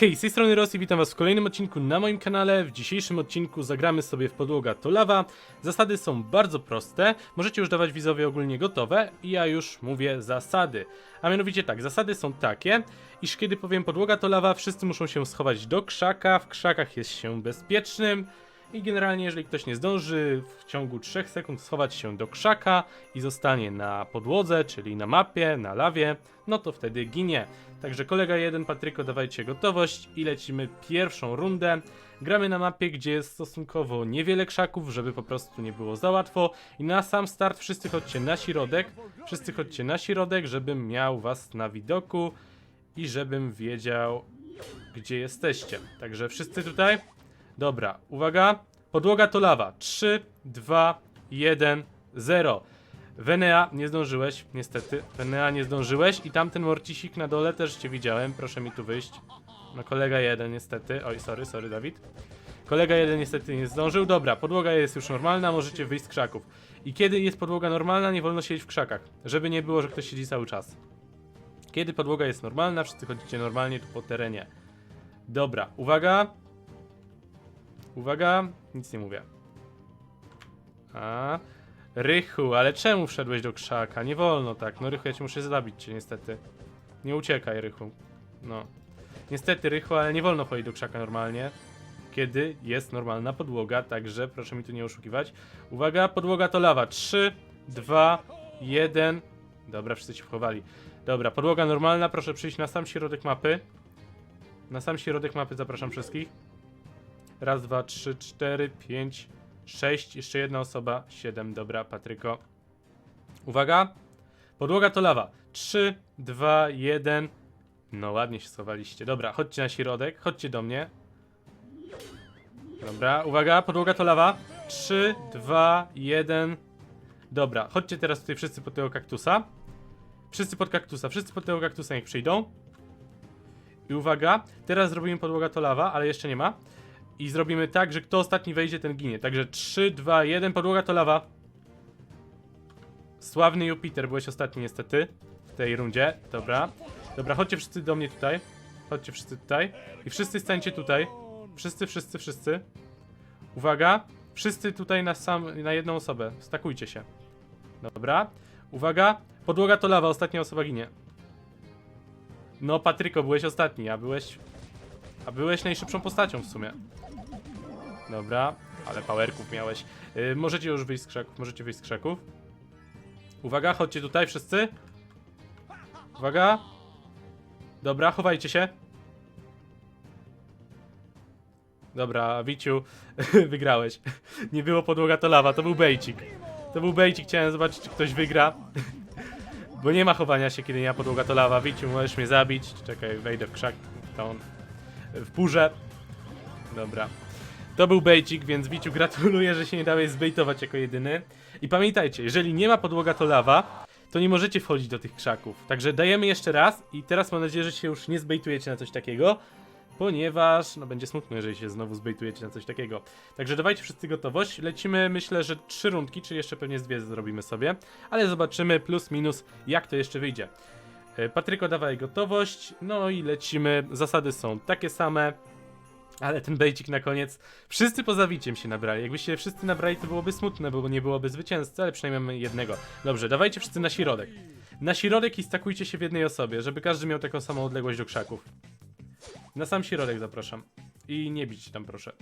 Hej, z tej strony Rosji, witam was w kolejnym odcinku na moim kanale. W dzisiejszym odcinku zagramy sobie w podłoga to lawa. Zasady są bardzo proste, możecie już dawać widzowie ogólnie gotowe i ja już mówię zasady. A mianowicie tak, zasady są takie, iż kiedy powiem podłoga to lawa, wszyscy muszą się schować do krzaka, w krzakach jest się bezpiecznym. I generalnie, jeżeli ktoś nie zdąży w ciągu 3 sekund schować się do krzaka i zostanie na podłodze, czyli na mapie, na lawie, no to wtedy ginie. Także kolega 1, Patryko, dawajcie gotowość i lecimy pierwszą rundę. Gramy na mapie, gdzie jest stosunkowo niewiele krzaków, żeby po prostu nie było za łatwo. I na sam start wszyscy chodźcie na środek, wszyscy chodźcie na środek, żebym miał was na widoku i żebym wiedział, gdzie jesteście. Także wszyscy tutaj. Dobra, uwaga. Podłoga to lawa. 3, 2, 1, 0. Wenea, nie zdążyłeś, niestety. Wenea, nie zdążyłeś i tamten morcisik na dole też cię widziałem. Proszę mi tu wyjść. No kolega jeden niestety. Oj, sorry, sorry Dawid. Kolega jeden niestety nie zdążył. Dobra, podłoga jest już normalna, możecie wyjść z krzaków. I kiedy jest podłoga normalna, nie wolno siedzieć w krzakach. Żeby nie było, że ktoś siedzi cały czas. Kiedy podłoga jest normalna, wszyscy chodzicie normalnie tu po terenie. Dobra, uwaga. Uwaga, nic nie mówię. A, Rychu, ale czemu wszedłeś do krzaka? Nie wolno tak. No Rychu, ja cię muszę zabić cię niestety. Nie uciekaj, Rychu. No. Niestety, Rychu, ale nie wolno wchodzić do krzaka normalnie. Kiedy jest normalna podłoga, także proszę mi tu nie oszukiwać. Uwaga, podłoga to lawa. 3, 2, 1. Dobra, wszyscy się wchowali. Dobra, podłoga normalna, proszę przyjść na sam środek mapy. Na sam środek mapy zapraszam wszystkich. Raz, dwa, trzy, cztery, pięć, sześć. Jeszcze jedna osoba. Siedem. Dobra, Patryko. Uwaga. Podłoga to lawa. Trzy, dwa, jeden. No ładnie się schowaliście. Dobra, chodźcie na środek. Chodźcie do mnie. Dobra, uwaga. Podłoga to lawa. Trzy, dwa, jeden. Dobra, chodźcie teraz tutaj wszyscy pod tego kaktusa. Wszyscy pod kaktusa. Wszyscy pod tego kaktusa niech przyjdą. I uwaga, teraz zrobimy podłoga to lawa, ale jeszcze nie ma. I zrobimy tak, że kto ostatni wejdzie, ten ginie. Także 3, 2, 1, podłoga to lawa. Sławny Jupiter, byłeś ostatni niestety w tej rundzie. Dobra. Dobra, chodźcie wszyscy do mnie tutaj. Chodźcie wszyscy tutaj. I wszyscy stańcie tutaj. Wszyscy, wszyscy, wszyscy. Uwaga. Wszyscy tutaj na sam, na jedną osobę. Stakujcie się. Dobra. Uwaga. Podłoga to lawa, ostatnia osoba ginie. No, Patryko, byłeś ostatni, a byłeś... A byłeś najszybszą postacią w sumie. Dobra, ale powerków miałeś. Yy, możecie już wyjść z krzaków, możecie wyjść z krzaków. Uwaga, chodźcie tutaj wszyscy. Uwaga. Dobra, chowajcie się. Dobra, Wiciu, wygrałeś. Nie było podłoga to lawa, to był bejcik. To był bejcik, chciałem zobaczyć, czy ktoś wygra. Bo nie ma chowania się, kiedy nie ma podłoga to lawa. Wiciu, możesz mnie zabić. Czekaj, wejdę w krzak, w tą... w purze. Dobra. To był bejcik, więc Wiciu gratuluję, że się nie dałeś zbejtować jako jedyny. I pamiętajcie, jeżeli nie ma podłoga to lawa, to nie możecie wchodzić do tych krzaków. Także dajemy jeszcze raz i teraz mam nadzieję, że się już nie zbejtujecie na coś takiego. Ponieważ, no będzie smutno, jeżeli się znowu zbejtujecie na coś takiego. Także dawajcie wszyscy gotowość. Lecimy, myślę, że trzy rundki, czyli jeszcze pewnie z dwie zrobimy sobie. Ale zobaczymy plus minus, jak to jeszcze wyjdzie. E, Patryko, dawaj gotowość. No i lecimy. Zasady są takie same. Ale ten bejcik na koniec. Wszyscy poza Wiciem się nabrali. Jakbyście wszyscy nabrali, to byłoby smutne, bo nie byłoby zwycięzcy, ale przynajmniej mamy jednego. Dobrze, dawajcie wszyscy na środek. Na środek i stakujcie się w jednej osobie, żeby każdy miał taką samą odległość do krzaków. Na sam środek zapraszam. I nie bić tam, proszę.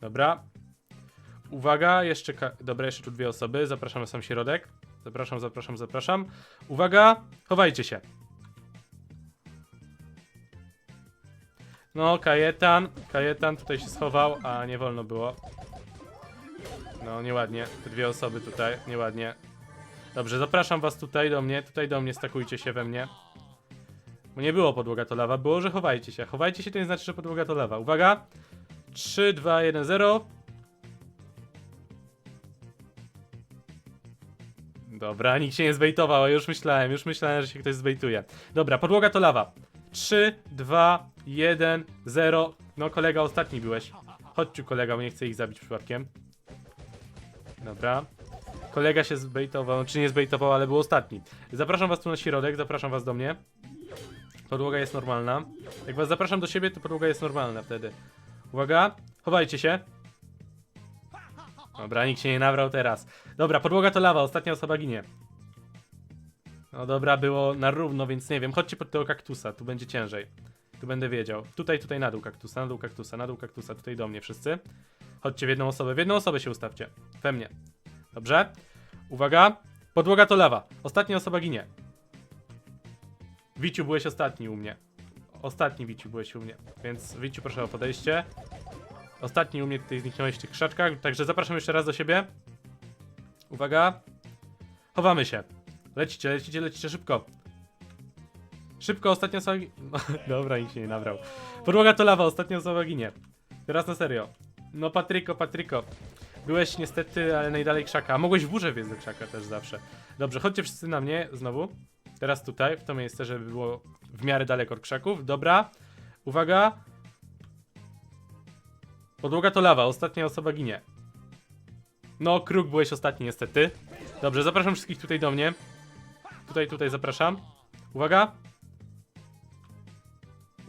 Dobra. Uwaga, jeszcze. Dobra, jeszcze tu dwie osoby. Zapraszam na sam środek. Zapraszam, zapraszam, zapraszam. Uwaga, chowajcie się. No, Kajetan. Kajetan tutaj się schował, a nie wolno było. No, nieładnie. Te dwie osoby tutaj, nieładnie. Dobrze, zapraszam was tutaj do mnie. Tutaj do mnie, stakujcie się we mnie. Bo nie było podłoga to lawa, było, że chowajcie się. Chowajcie się to nie znaczy, że podłoga to lawa. Uwaga! 3, 2, 1, 0. Dobra, nikt się nie zbejtował, a już myślałem, już myślałem, że się ktoś zbejtuje. Dobra, podłoga to lawa. 3, 2, 1, 0. No, kolega, ostatni byłeś. Chodź kolega, bo nie chcę ich zabić przypadkiem. Dobra. Kolega się zbejtował, czy nie zbejtował, ale był ostatni. Zapraszam was tu na środek, zapraszam was do mnie. Podłoga jest normalna. Jak was zapraszam do siebie, to podłoga jest normalna wtedy. Uwaga, chowajcie się. Dobra, nikt się nie nabrał teraz. Dobra, podłoga to lawa, ostatnia osoba ginie. No dobra, było na równo, więc nie wiem. Chodźcie pod tego kaktusa, tu będzie ciężej. Tu będę wiedział. Tutaj, tutaj na dół kaktusa, na dół kaktusa, na dół kaktusa, tutaj do mnie wszyscy. Chodźcie w jedną osobę, w jedną osobę się ustawcie. We mnie. Dobrze? Uwaga, podłoga to lawa. Ostatnia osoba ginie. Wiciu, byłeś ostatni u mnie. Ostatni Wiciu, byłeś u mnie. Więc Wiciu, proszę o podejście. Ostatni u mnie tutaj zniknąłeś w tych krzaczkach, także zapraszam jeszcze raz do siebie. Uwaga. Chowamy się. Lecicie, lecicie, lecicie szybko. Szybko, ostatnia osoba no, Dobra, nikt się nie nabrał. Podłoga to lawa, ostatnia osoba ginie. Teraz na serio. No Patryko, Patryko. Byłeś niestety, ale najdalej krzaka. A mogłeś w górze wjeść do krzaka też zawsze. Dobrze, chodźcie wszyscy na mnie znowu. Teraz tutaj, w to miejsce, żeby było w miarę daleko od krzaków. Dobra. Uwaga. Podłoga to lawa, ostatnia osoba ginie. No, kruk byłeś ostatni niestety. Dobrze, zapraszam wszystkich tutaj do mnie. Tutaj, tutaj zapraszam. Uwaga.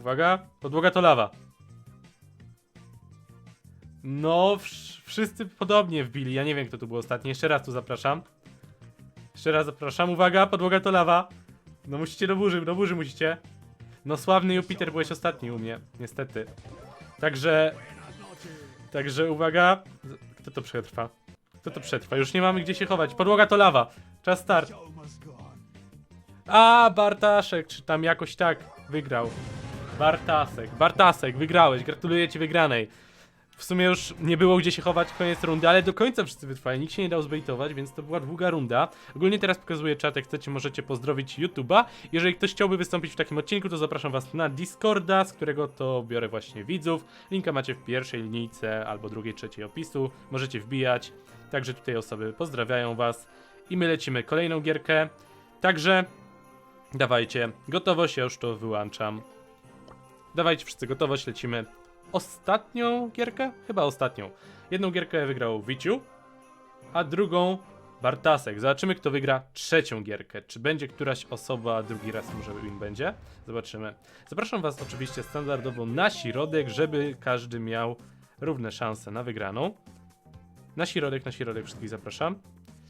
Uwaga, podłoga to lawa. No, wsz- wszyscy podobnie wbili. Ja nie wiem, kto tu był ostatni. Jeszcze raz tu zapraszam. Jeszcze raz zapraszam. Uwaga, podłoga to lawa. No musicie do burzy, do burzy musicie. No sławny Jupiter byłeś ostatni u mnie, niestety. Także... Także uwaga. Kto to przetrwa? Kto to przetrwa? Już nie mamy gdzie się chować. Podłoga to lawa. Czas start. A, Bartaszek, czy tam jakoś tak wygrał. Bartasek, Bartasek, wygrałeś. Gratuluję ci wygranej. W sumie już nie było gdzie się chować, koniec rundy, ale do końca wszyscy wytrwali, nikt się nie dał zbejtować, więc to była długa runda. Ogólnie teraz pokazuję czat, jak chcecie możecie pozdrowić YouTube'a. Jeżeli ktoś chciałby wystąpić w takim odcinku, to zapraszam was na Discorda, z którego to biorę właśnie widzów. Linka macie w pierwszej linijce albo drugiej, trzeciej opisu, możecie wbijać. Także tutaj osoby pozdrawiają was i my lecimy kolejną gierkę. Także dawajcie, gotowość, ja już to wyłączam. Dawajcie wszyscy gotowość, lecimy ostatnią gierkę? Chyba ostatnią. Jedną gierkę wygrał Wiciu, a drugą Bartasek. Zobaczymy, kto wygra trzecią gierkę. Czy będzie któraś osoba drugi raz może im będzie? Zobaczymy. Zapraszam Was oczywiście standardowo na środek, żeby każdy miał równe szanse na wygraną. Na środek, na środek wszystkich zapraszam.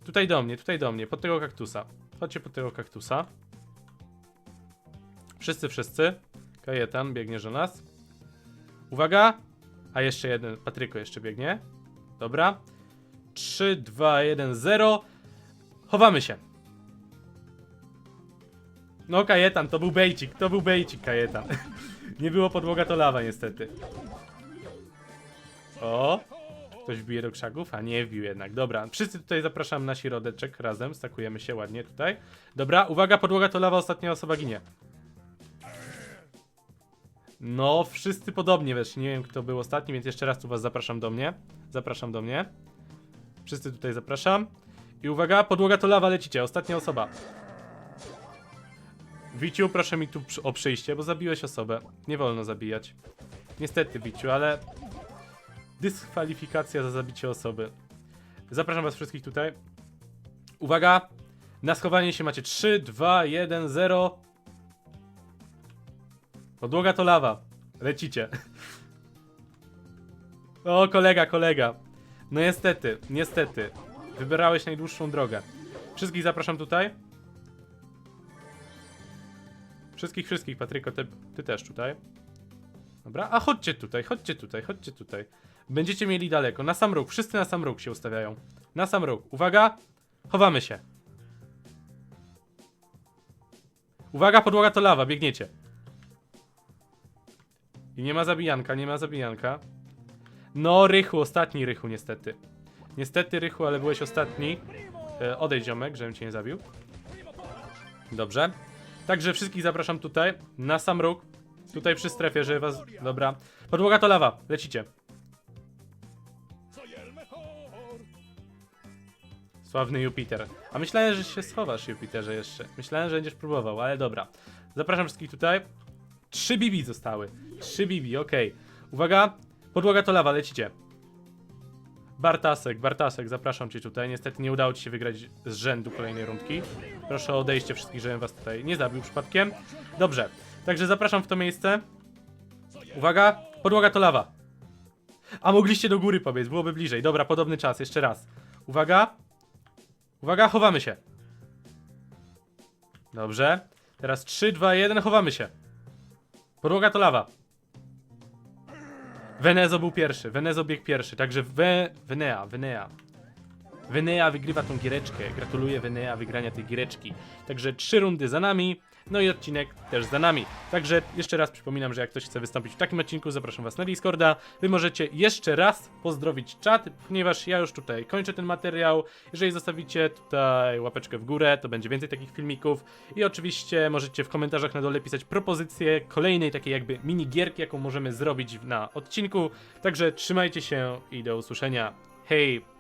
Tutaj do mnie, tutaj do mnie, pod tego kaktusa. Chodźcie pod tego kaktusa. Wszyscy, wszyscy. Kajetan biegnie do nas. Uwaga! A jeszcze jeden, Patryko jeszcze biegnie. Dobra. 3, 2, 1, 0. Chowamy się. No, Kajetan, to był bejcik, to był bejcik, Kajetan. Nie było podłoga, to lawa, niestety. O! Ktoś wbije do krzaków? A nie wbił jednak. Dobra, wszyscy tutaj zapraszam na środeczek razem. Stakujemy się ładnie tutaj. Dobra, uwaga, podłoga to lawa, ostatnia osoba ginie. No, wszyscy podobnie weszli. Nie wiem, kto był ostatni, więc jeszcze raz tu was zapraszam do mnie. Zapraszam do mnie. Wszyscy tutaj zapraszam. I uwaga, podłoga to lawa, lecicie. Ostatnia osoba. Wiciu, proszę mi tu o przyjście, bo zabiłeś osobę. Nie wolno zabijać. Niestety, Wiciu, ale... Dyskwalifikacja za zabicie osoby. Zapraszam was wszystkich tutaj. Uwaga! Na schowanie się macie 3, 2, 1, 0. Podłoga to lawa. Lecicie. O, kolega, kolega. No niestety, niestety. Wybierałeś najdłuższą drogę. Wszystkich zapraszam tutaj. Wszystkich, wszystkich, Patryko, ty, ty też tutaj. Dobra, a chodźcie tutaj, chodźcie tutaj, chodźcie tutaj. Będziecie mieli daleko, na sam róg, wszyscy na sam róg się ustawiają. Na sam róg, uwaga, chowamy się. Uwaga, podłoga to lawa, biegniecie. I nie ma zabijanka, nie ma zabijanka. No, Rychu, ostatni Rychu, niestety. Niestety, Rychu, ale byłeś ostatni. E, odejdź, ziomek, żebym cię nie zabił. Dobrze. Także wszystkich zapraszam tutaj, na sam róg. Tutaj przy strefie, żeby was... Dobra. Podłoga to lawa, lecicie. Sławny Jupiter. A myślałem, że się schowasz, Jupiterze, jeszcze. Myślałem, że będziesz próbował, ale dobra. Zapraszam wszystkich tutaj. Trzy bibi zostały. Trzy bibi, okej. Uwaga, podłoga to lawa, lecicie. Bartasek, Bartasek, zapraszam cię tutaj. Niestety nie udało ci się wygrać z rzędu kolejnej rundki. Proszę o odejście wszystkich, żebym was tutaj nie zabił przypadkiem. Dobrze, Także zapraszam w to miejsce. Uwaga, podłoga to lawa. A mogliście do góry pobiec, byłoby bliżej. Dobra, podobny czas, jeszcze raz. Uwaga. Uwaga, chowamy się. Dobrze. Teraz 3, 2, 1, chowamy się. Podłoga to lawa. Venezo był pierwszy, Venezo biegł pierwszy, także We... Venea, Venea. Venea wygrywa tą giereczkę. Gratuluję Venea wygrania tej giereczki. Także trzy rundy za nami, no i odcinek też za nami. Także jeszcze raz przypominam, że jak ktoś chce wystąpić w takim odcinku, zapraszam Was na Discorda. Wy możecie jeszcze raz pozdrowić czat, ponieważ ja już tutaj kończę ten materiał. Jeżeli zostawicie tutaj łapeczkę w górę, to będzie więcej takich filmików. I oczywiście możecie w komentarzach na dole pisać propozycje kolejnej takiej jakby mini gierki, jaką możemy zrobić na odcinku. Także trzymajcie się i do usłyszenia. Hej!